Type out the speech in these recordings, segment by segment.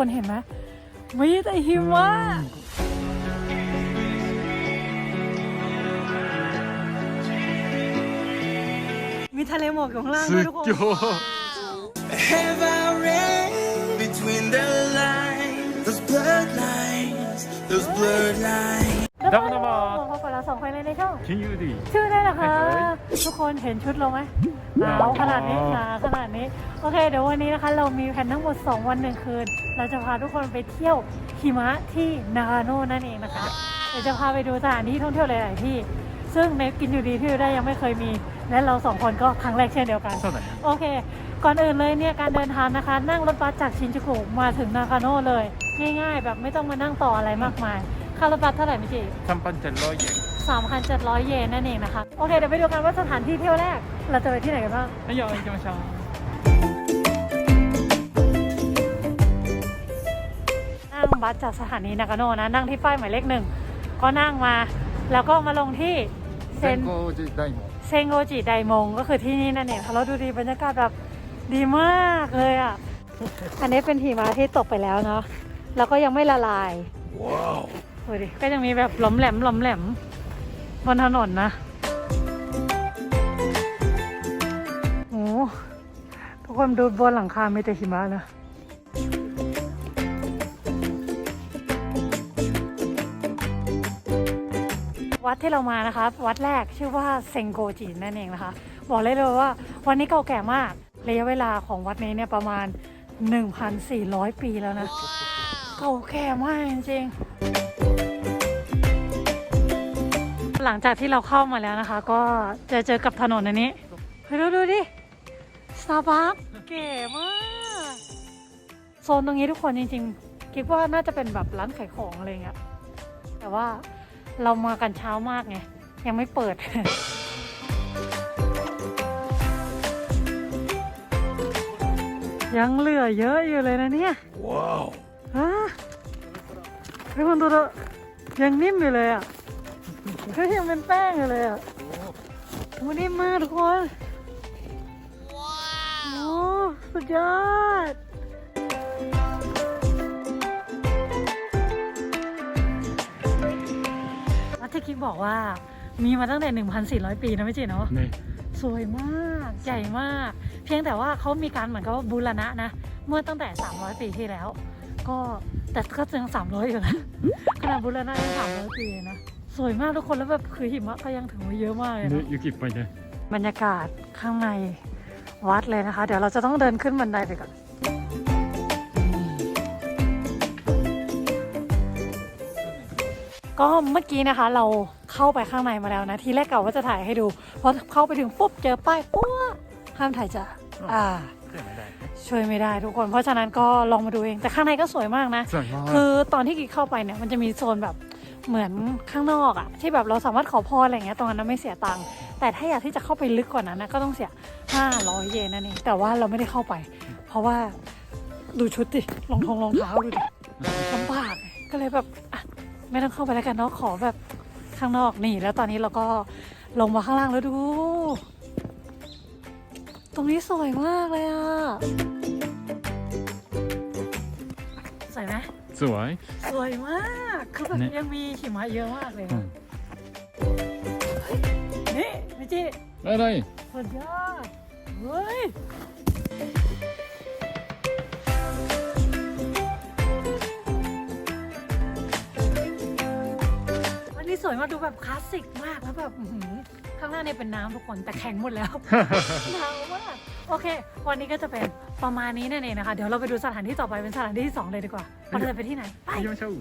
คนเห็นไหมวิแต่หิมะมีทะเลหมอกอยู่ข้างล่างด้วยทุกคน Have I read between the lines those blood lines those blood lines ดาวนามา สองคนเลยในช่อง 金曜日 ชื่อได้เหรอคะ เฮ้ย ทุกคนเห็นชุดเราไหมหนาวขนาดนี้หนาขนาดนี้ โอเค เดี๋ยววันนี้นะคะ เรามีแผนทั้งหมด 2 วันหนึ่งคืน เราจะพาทุกคนไปเที่ยวหิมะที่นากาโน่นั่นเองนะคะ เดี๋ยวจะพาไปดูสถานที่ท่องเที่ยวหลาย ๆ ที่ ซึ่งในกินอยู่ดีที่อยู่ได้ยังไม่เคยมี และเราสองคนก็ครั้งแรกเช่นเดียวกัน そうだね โอเค ก่อนอื่นเลยเนี่ยการเดินทางนะคะ นั่งรถบัสจากชินจูกุมาถึงนากาโน่เลย ง่าย ๆ แบบไม่ต้องมานั่งต่ออะไรมากมาย ค่ารถบัสเท่าไหร่มิจิ 3番店ロイヤル 3,700 เยนนั่นเองนะคะ โอเค เดี๋ยวไปดูกันว่าสถานที่เที่ยวแรก เราจะไปที่ไหนกันบ้างนยองจงชานั่งบัสจากสถานีนากาโนะนะ นั่งที่ป้ายหมายเลขหนึ่ง ก็นั่งมา แล้วก็มาลงที่เซนโกจิไดมงเซนโกจิไดมงก็คือที่นี่นั่นเองค่ะเราดูดีบรรยากาศแบบดีมากเลยอะ อันนี้เป็นหิมะที่ตกไปแล้วเนาะ แล้วก็ยังไม่ละลาย ว้าวดูดิก็ยังมีแบบหลอมแหลมหลอมแหลม บนถนนนะโอ้ทุกคนดูบนหลังคามีแต่หิมะนะวัดที่เรามานะคะวัดแรกชื่อว่าเซงโกจินั่นเองนะคะ บอกเลยเลยว่าวันนี้เก่าแก่มากระยะเวลาของวัดนี้เนี่ยประมาณ 1,400 ปีแล้วนะ เก่าแก่มากจริงๆ หลังจากที่เราเข้ามาแล้วนะคะ ก็จะเจอกับถนนอันนี้ไปดูดูดิสตาร์บัคเก๋มากโซนตรงนี้ทุกคนจริงๆ คิดว่าน่าจะเป็นแบบร้านขายของอะไรเงี้ยแต่ว่าเรามากันเช้ามากไงยังไม่เปิดยังเหลือเยอะอยู่เลยนะเนี่ย ว้าว ฮะเฮ้ยมันตัวละยังนิ่มอยู่เลยอะ เฮ้ยยังเป็นแป้งอยู่เลยอะโอ้นิ่มมากทุกคน ว้าวโอ้สุดยอดวัดที่คิดบอกว่ามีมาตั้งแต่ 1,400 ปีนะไม่จริงเนาะねสวยมากใหญ่มาก เพียงแต่ว่าเขามีการเหมือนกับว่าบูรณะนะ เมื่อตั้งแต่ 300 ปีที่แล้ว ก็แต่ก็ยัง300อยู่นะขนาดบูรณะยัง300 ปีเลยนะส วยมากทุกคนแล้วแบบคือหิมะก็ยังถือว่าเยอะมากเลย ね นะ 雪いっぱいね บรรยากาศข้างในวัดเลยนะคะ เดี๋ยวเราจะต้องเดินขึ้นบันไดไปก่อน ก็เมื่อกี้นะคะ เราเข้าไปข้างในมาแล้วนะ ทีแรกเก่าว่าจะถ่ายให้ดูพอเข้าไปถึงปุ๊บเจอป้ายปุ๊บห้ามถ่ายจ้ะอ่า そうだね ช่วยไม่ได้ทุกคน เพราะฉะนั้นก็ลองมาดูเอง แต่ข้างในก็สวยมากนะ สวยมาก คือตอนที่กิ๊กเข้าไปเนี่ยมันจะมีโซนแบบ เหมือนข้างนอกอะที่แบบเราสามารถขอพรอะไรเงี้ยตรงนั้นไม่เสียตังค์แต่ถ้าอยากที่จะเข้าไปลึกกว่านั้นนะก็ต้องเสีย 500 เยนนั่นเองแต่ว่าเราไม่ได้เข้าไป เพราะว่าดูชุดดิรองทงรองเท้าดูดิลำบากก็เลยแบบไม่ต้องเข้าไปแล้วกันเนาะขอแบบข้างนอกนี่ แล้วตอนนี้เราก็ลงมาข้างล่างแล้วดู ตรงนี้สวยมากเลยอะสวยไหม สวย สวยมาก คือแบบเนี่ยยังมีหิมะเยอะมากเลยอือะม นี่มิจิอะไร สุดยอดเฮ้ย วันนี้สวยมากดูแบบคลาสสิกมากแล้วแบบอื้อหือข้างหน้าเนี่ยเป็นน้ำทุกคนแต่แข็งหมดแล้ว หนาวมาก โอเค วันนี้ก็จะเป็น ประมาณนี้นั่นเองนะคะ เดี๋ยวเราไปดูสถานที่ต่อไปเป็นสถานที่ที่สองเลยดีกว่าเราจะไปที่ไหน ไป 行きましょう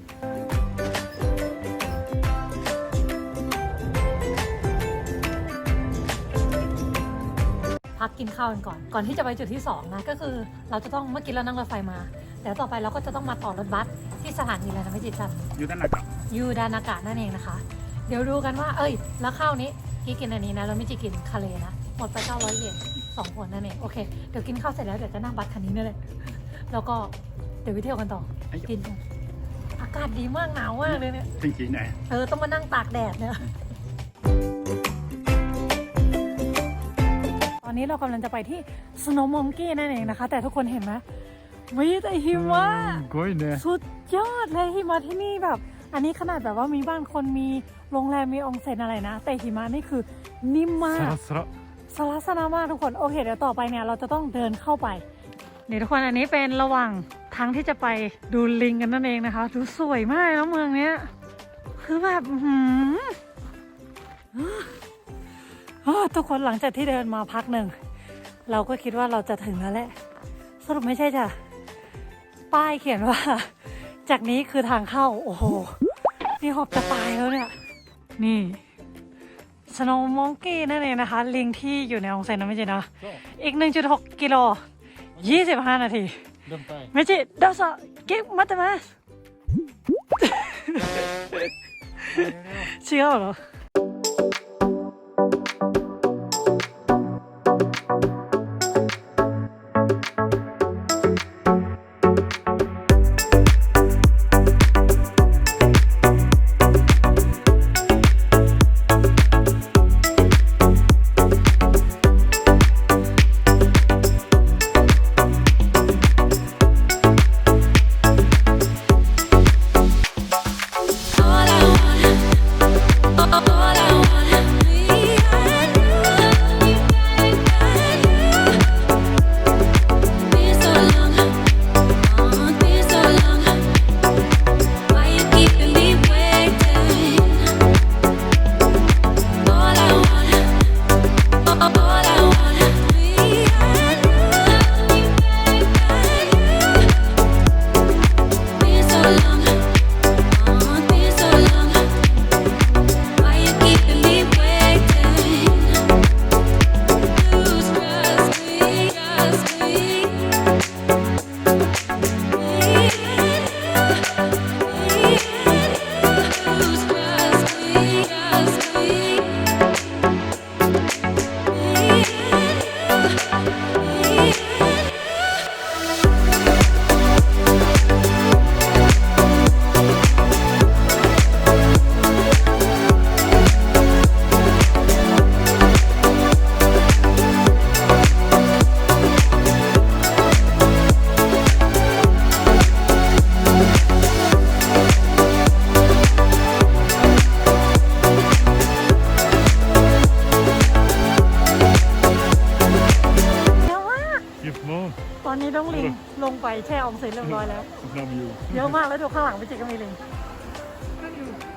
พักกินข้าวกันก่อน ก่อนที่จะไปจุดที่สองนะ ก็คือเราจะต้องเมื่อกี้เรานั่งรถไฟมา เดี๋ยวต่อไปเราก็จะต้องมาต่อรถบัสที่สถานีอะไรนะไม่จิตจัน อยู่ด้านหลัง ยูดานากะนั่นเองนะคะ เดี๋ยวดูกันว่า เอ้ย แล้วข้าวนี้กี่กินอันนี้นะ เราไม่จะกินคาเลนะ หมดไป 900 เยน สองคนนั่นเองโอเคเดี๋ยวกินข้าวเสร็จแล้วเดี๋ยวจะนั่งบัสคันนี้นั่นแหละแล้วก็เดี๋ยวไปเที่ยวกันต่อไอ้กิน อากาศดีมากหนาวมากเลยเนี่ยจริงๆไหนเออต้องมานั่งตากแดดเนี่ยตอนนี้เรากำลังจะไปที่สโนมองกี้นั่นเองนะคะ แต่ทุกคนเห็นไหมวิแต่หิมะสุดยอดเลยหิมะที่นี่แบบ อันนี้ขนาดแบบว่ามีบ้านคนมีโรงแรมมีองเซ็นอะไรนะ แต่หิมะนี่คือนิ่มมาก สลัสนามากทุกคนโอเคเดี๋ยวต่อไปเนี่ยเราจะต้องเดินเข้าไปนี่ทุกคนอันนี้เป็นระหว่างทางที่จะไปดูลิงกันนั่นเองนะคะดูสวยมากนะเมืองเนี้ยคือแบบอื้อหืออ้าวทุกคนหลังจากที่เดินมาพักหนึ่งเราก็คิดว่าเราจะถึงแล้วแหละ สรุปไม่ใช่จ้ะป้ายเขียนว่า จากนี้คือทางเข้า โอ้โหนี่หอบจะตายแล้วเนี่ย นี่ สโนว์มองกี้นั่นเองนะคะ ลิงที่อยู่ในองเซ็นนะไม่ใช่นะ อีก 1.6 กิโล 25 นาที乾杯。ไม่ใช่ดาวสเก็บมาแต่มาเชื่อเหรอ ไปแช่ออนเซ็นเรียบร้อยแล้วเยอะมากแล้วดูข้างหลังพี่จิกก็มีเลี้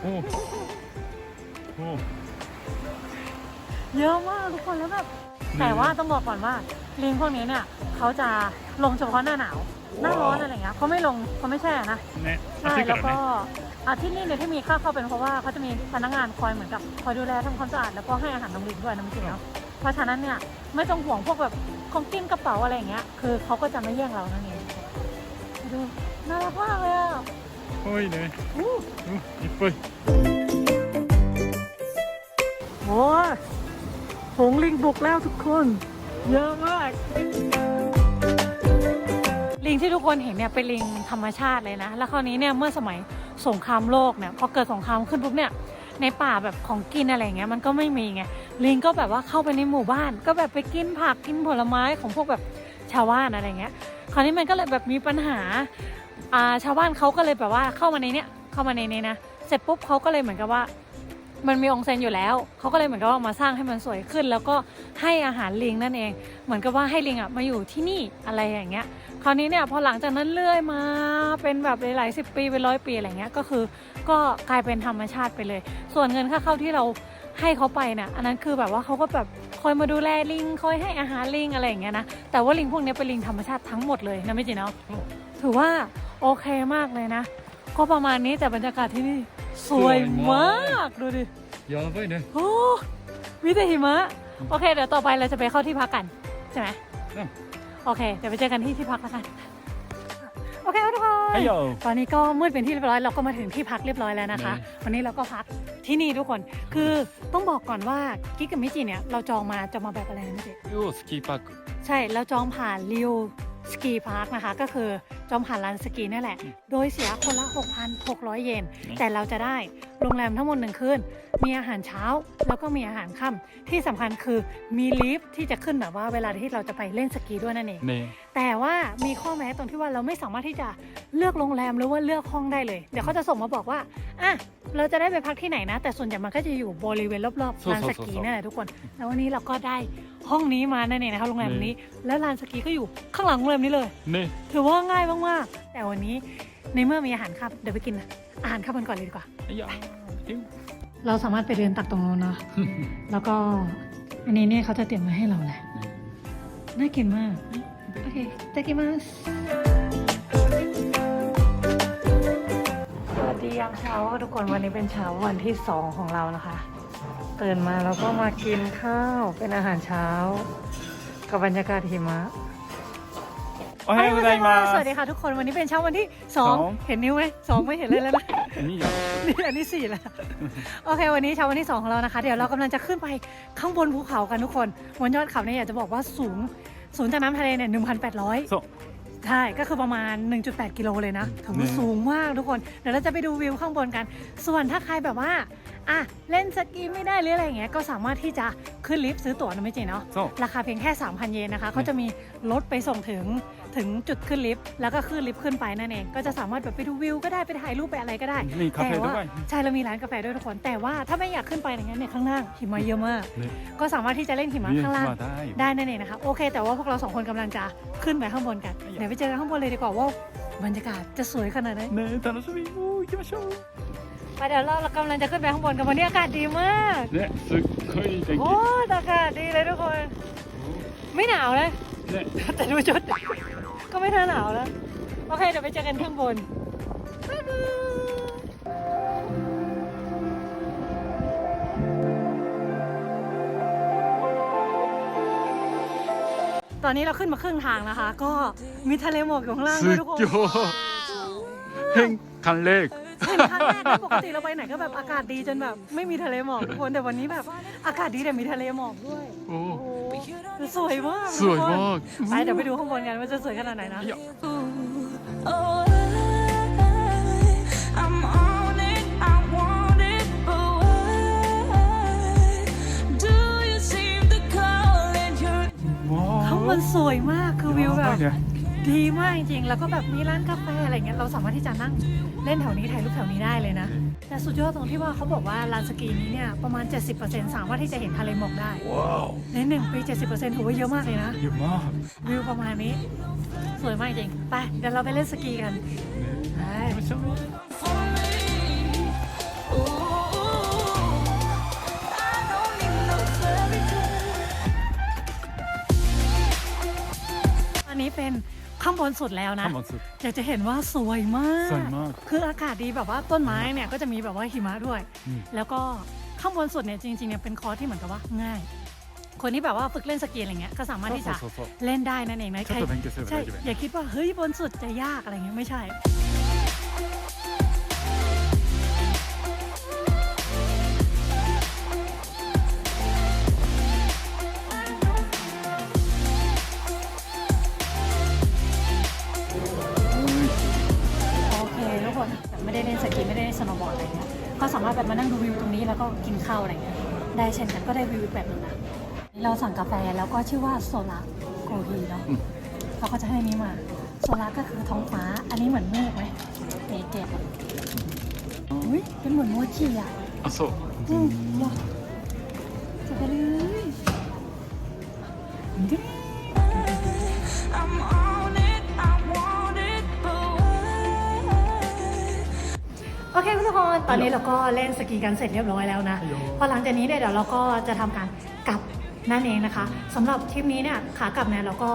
โอ้เยอะมากทุกคนแล้วแบบแต่ว่าต้องบอกก่อนว่าลิงพวกนี้เนี่ยเขาจะลงเฉพาะหน้าหนาวหน้าร้อนอะไรเงี้ยเขาไม่ลงเขาไม่แช่นะใช่แล้วก็อาที่นี่เนี่ยที่มีค่าเข้าเป็นเพราะว่าเขาจะมีพนักงานคอยเหมือนกับคอยดูแลทำความสะอาดแล้วก็ให้อาหารน้องลิงด้วยนะจริงแล้วเพราะฉะนั้นเนี่ยไม่ต้องห่วงพวกแบบของกินกระเป๋าอะไรอย่างเงี้ยคือเขาก็จะไม่แย่งเรานั่นเอ ดูน่ารักมากเลยอ่ะ かわいいね。 อู้ うん、いっぱい。 โอ้ยผงลิงบุกแล้วทุกคน เยอะมาก ลิงที่ทุกคนเห็นเนี่ยเป็นลิงธรรมชาติเลยนะ แล้วคราวนี้เนี่ยเมื่อสมัยสงครามโลกเนี่ยพอเกิดสงครามขึ้นปุ๊บเนี่ยในป่าแบบของกินอะไรอย่างเงี้ยมันก็ไม่มีไงลิงก็แบบว่าเข้าไปในหมู่บ้าน ก็แบบไปกินผักกินผลไม้ของพวกแบบชาวบ้านอะไรเงี้ย คราวนี้มันก็เลยแบบมีปัญหาอ่าชาวบ้านเขาก็เลยแบบว่าเข้ามาในเนี้ยเข้ามาในนี้นะเสร็จปุ๊บเขาก็เลยเหมือนกับว่า มันมีองค์เซนอยู่แล้วเขาก็เลยเหมือนกับว่ามาสร้างให้มันสวยขึ้น แล้วก็ให้อาหารลิงนั่นเอง เหมือนกับว่าให้ลิงอะมาอยู่ที่นี่อะไรอย่างเงี้ยคราวนี้เนี่ยพอหลังจากนั้นเรื่อยมาเป็นแบบหลายๆสิบปีเป็นร้อยปีอะไรเงี้ยก็คือก็กลายเป็นธรรมชาติไปเลย ส่วนเงินค่าเข้าที่เราให้เขาไปเนี่ยอันนั้นคือแบบว่าเขาก็แบบ คอยมาดูแลลิงคอยให้อาหารลิงอะไรอย่างเงี้ยนะแต่ว่าลิงพวกนี้เป็นลิงธรรมชาติทั้งหมดเลยนะไม่จีเนาะถือว่าโอเคมากเลยนะ ก็ประมาณนี้แต่บรรยากาศที่นี่สวยมากดูดิยาวไปเนี่ยโอ้มีแต่หิมะโอเค เดี๋ยวต่อไปเราจะไปเข้าที่พักกันใช่ไหมโอเค เดี๋ยวไปเจอกันที่ที่พักแล้วกันโอเคทุกคนตอนนี้ก็มืดเป็นที่เรียบร้อยเราก็มาถึงที่พักเรียบร้อยแล้วนะคะ วันนี้เราก็พัก ที่นี่ทุกคนคือต้องบอกก่อนว่ากิ๊กกับมิจิเนี่ยเราจองมาจะมาแบบอะไรนะมิจิ ยูสกีพาร์ค ใช่เราจองผ่านริอสกีพาร์คนะคะ ก็คือจอมผ่านลานสกีนี่แหละ โดยเสียคนละ 6,600 เยน แต่เราจะได้โรงแรมทั้งหมดหนึ่งคืน มีอาหารเช้าแล้วก็มีอาหารค่ำที่สำคัญคือมีลิฟต์ที่จะขึ้นแบบว่าเวลาที่เราจะไปเล่นสกีด้วยนั่นเอง 네. แต่ว่ามีข้อแม้ตรงที่ว่าเราไม่สามารถที่จะเลือกโรงแรมหรือว่าเลือกห้องได้เลย เดี๋ยวเขาจะส่งมาบอกว่าอะเราจะได้ไปพักที่ไหนนะ แต่ส่วนใหญ่มันก็จะอยู่บริเวณรอบๆลานสกีนั่นแหละทุกคน แล้ววันนี้เราก็ได้ห้องนี้มานั่นเองนะคะโรงแรมนี้ แล้วลานสกีก็อยู่ข้างหลังโรงแรมนี้เลย 네. ถือว่าง่ายมากๆแต่วันนี้ในเมื่อมีอาหารครับเดี๋ยวไปกินอาหารข้าวกันก่อนเลยดีกว่า 야. 띵. เราสามารถไปเดินตักตรงนู้นเนาะ แล้วก็อันนี้เนี่ยเขาจะเตรียมมาให้เราแหละ น่ากินมาก โอเคจะกินมาสวัสดียามเช้าทุกคนวันนี้เป็นเช้าวันที่สองของเรานะคะ ตื่นมาแล้วก็มากินข้าวเป็นอาหารเช้า กับบรรยากาศหิมะ โอเคไม่ได้มาสวัสดีค่ะทุกคนวันนี้เป็นเช้าวันที่ 2 เห็นนิ้วไหมสองไม่เห็นเลยแล้วนะนี่เหรอนี่อันนี้สี่แล้วโอเค วันนี้เช้าวันที่ 2 ของเรานะคะ เดี๋ยวเรากำลังจะขึ้นไปข้างบนภูเขากันทุกคนบนยอดเขาเนี่ยอยากจะบอกว่าสูงสูงจากน้ำทะเลเนี่ยหนึ่งพันแปดร้อยใช่ ก็คือประมาณ 1.8 กิโลเลยนะถือว่าสูงมากทุกคน เดี๋ยวเราจะไปดูวิวข้างบนกัน ส่วนถ้าใครแบบว่า อะ เล่นสกีไม่ได้หรืออะไรอย่างเงี้ย ก็สามารถที่จะขึ้นลิฟต์ซื้อตั๋วนะไม่จริงเนาะ ราคาเพียงแค่ 3,000 เยนนะคะ เขาจะมีรถไปส่งถึง ถึงจุดขึ้นลิฟต์แล้วก็ขึ้นลิฟต์ขึ้นไปนั่นเองก็จะสามารถแบบไปดูวิวก็ได้ไปถ่ายรูปไปอะไรก็ได้มีคาเฟ่ด้วยใช่เรามีร้านกาแฟด้วยทุกคนแต่ว่าถ้าไม่อยากขึ้นไปอย่างนั้นเนี่ยข้างล่างหิมะเยอะมาก ก็สามารถที่จะเล่นหิมะข้างล่างได้นั่นเองนะคะโอเค แต่ว่าพวกเราสองคนกำลังจะขึ้นไปข้างบนกันเดี๋ยวไปเจอกันข้างบนเลยดีกว่าว่าบรรยากาศจะสวยขนาดไหนเนยตานนี้โอ้ยมาชมไปเดี๋ยวเรากำลังจะขึ้นไปข้างบนกันวันนี้อากาศดีมากเนี่ยสุดคุยจริงโอ้อากาศดีเลยทุกคน ไม่หนาวเลยแต่ดูชุด ก็ไม่ท่าหนาวแล้ว โอเค เดี๋ยวไปเจอกันข้างบนบ๊ายบายตอนนี้เราขึ้นมาครึ่งทางนะคะ ก็มีทะเลหมอกอยู่ข้างล่างด้วยทุกคนยอเพ่งคันเลข เห็ขั้งแรกนะปกติเราไปไหนก็แบบอากาศดีจนแบบ ไม่มีทะเลหมอกทุกคนแต่วันนี้แบบอากาศดีแต่มีทะเลหมอกด้วย โอ้ สวยมากสวยมากไปเดี๋ยวไปดูข้างบนกันว่าจะสวยขนาดไหนนะอข้างบวนสวยมากคือวิวแบบ ดีมากจริงๆ แล้วก็แบบมีร้านกาแฟอะไรเงี้ย เราสามารถที่จะนั่งเล่นแถวนี้ถ่ายรูปแถวนี้ได้เลยนะ แต่สุดยอดตรงที่ว่าเขาบอกว่าลานสกีนี้เนี่ยประมาณ 70%สามารถที่จะเห็นทะเลหมอกได้ ว้าในหนึ่งปี 70%ถือว่าเยอะมากเลยนะ เยอะมากวิวประมาณนี้ สวยมากจริง ไปเดี๋ยวเราไปเล่นสกีกันไปอนนี้เป็น ข้างบนสุดแล้วนะ ハマス。 อยากจะเห็นว่าสวยมาก สวยมาก คืออากาศดีแบบว่าต้นไม้เนี่ยก็จะมีแบบว่าหิมะด้วย อืม แล้วก็ข้างบนสุดเนี่ยจริงๆเนี่ยเป็นคอร์สที่เหมือนกับว่าง่าย คนที่แบบว่าฝึกเล่นสกีอะไรเงี้ยก็สามารถที่จะ そうそうそう。 เล่นได้นั่นเองนะ ちょっと勉強すれば ใช่ 大丈夫。 อย่าคิดว่าเฮ้ยบนสุดจะยากอะไรเงี้ยไม่ใช่ ไม่ได้เล่นสกีไม่ได้เล่นสโนว์บอร์ดอะไรเงี้ยก็สามารถแบบมานั่งดูวิวตรงนี้แล้วก็กินข้าวอะไรเงี้ยได้เช่นกันก็ได้วิวแบบนึงนะเราสั่งกาแฟแล้วก็ชื่อว่าโซลาโกฮีเนาะเขาก็จะให้อันนี้มาโซลาก็คือท้องฟ้า อันนี้เหมือนเมฆไหมเมฆเจ็บอะอุ้ยเป็นเหมือนโมจิอ่ะ あ、そう。 อืมว้าวจะ โอเคทุกคนตอนนี้เราก็เล่นสกีกันเสร็จเรียบร้อยแล้วนะ พอหลังจากนี้เนี่ยเดี๋ยวเราก็จะทำการกลับนั่นเองนะคะสำหรับทริปนี้เนี่ยขากลับเนี่ยเราก็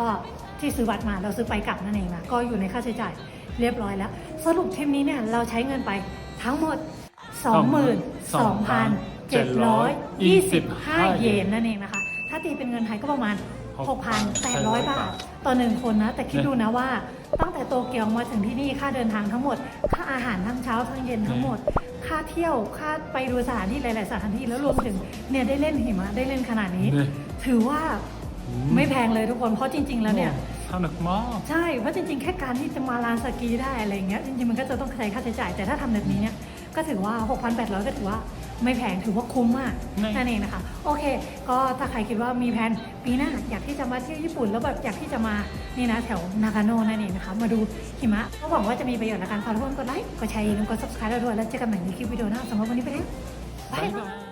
ที่ซื้อบัตรมาเราซื้อไปกลับนั่นเองนะก็อยู่ในค่าใช้จ่ายเรียบร้อยแล้ว สรุปทริปนี้เนี่ยเราใช้เงินไปทั้งหมด 22,725 เยนนั่นเองนะคะ ถ้าตีเป็นเงินไทยก็ประมาณ 6,800 บาท ต่อหนึ่งคนนะ แต่คิดดูนะว่า ตั้งแต่โตเกียวมาถึงที่นี่ค่าเดินทางทั้งหมด ค่าอาหารทั้งเช้าทั้งเย็นทั้งหมด ค่าเที่ยวค่าไปดูสถานที่หลาย ๆ สถานที่แล้วรวมถึงเนี่ยได้เล่นหิมะได้เล่นขนาดนี้ね。ถือว่าไม่แพงเลยทุกคนเพราะจริง ๆ แล้วเนี่ยもสนุกมากใช่เพราะจริง ๆ แค่การที่จะมาลานสกีได้อะไรเงี้ยจริง ๆ มันก็จะต้องใช้ค่าใช้จ่ายแต่ถ้าทำแบบนี้เนี่ยก็ถือว่า 6,800 ก็ถือว่า ไม่แพงถือว่าคุ้มมากไม่นั่นเองนะคะ โอเค ก็ถ้าใครคิดว่ามีแผนปีหน้าอยากที่จะมาเที่ยวญี่ปุ่น แล้วแบบอยากที่จะมานี่นะแถวนากาโน่นั่นเองนะคะ มาดูหิมะก็หวังว่าจะมีประโยชน์ในการฟังทุกคนกดไลค์กดแชร์อย่าลืมกด subscribe เราด้วยแล้วเจอกันใหม่ในคลิปวิดีโอหน้าสำหรับวันนี้ไปแล้วบ๊ายบาย